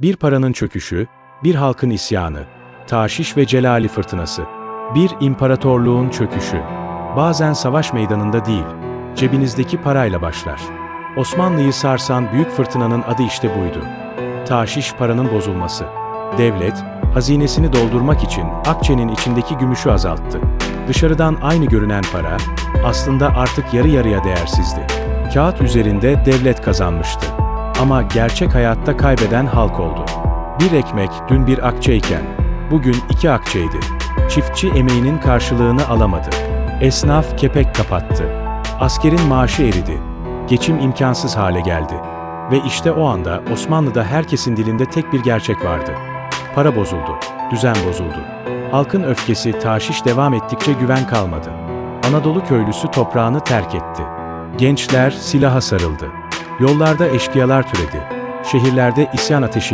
Bir paranın çöküşü, bir halkın isyanı, taşiş ve celali fırtınası, bir imparatorluğun çöküşü. Bazen savaş meydanında değil, cebinizdeki parayla başlar. Osmanlı'yı sarsan büyük fırtınanın adı işte buydu. Taşiş paranın bozulması. Devlet, hazinesini doldurmak için akçenin içindeki gümüşü azalttı. Dışarıdan aynı görünen para, aslında artık yarı yarıya değersizdi. Kağıt üzerinde devlet kazanmıştı. Ama gerçek hayatta kaybeden halk oldu. Bir ekmek dün bir akçeyken, bugün iki akçeydi. Çiftçi emeğinin karşılığını alamadı. Esnaf kepek kapattı. Askerin maaşı eridi. Geçim imkansız hale geldi. Ve işte o anda Osmanlı'da herkesin dilinde tek bir gerçek vardı. Para bozuldu, düzen bozuldu. Halkın öfkesi taşiş devam ettikçe güven kalmadı. Anadolu köylüsü toprağını terk etti. Gençler silaha sarıldı. Yollarda eşkıyalar türedi. Şehirlerde isyan ateşi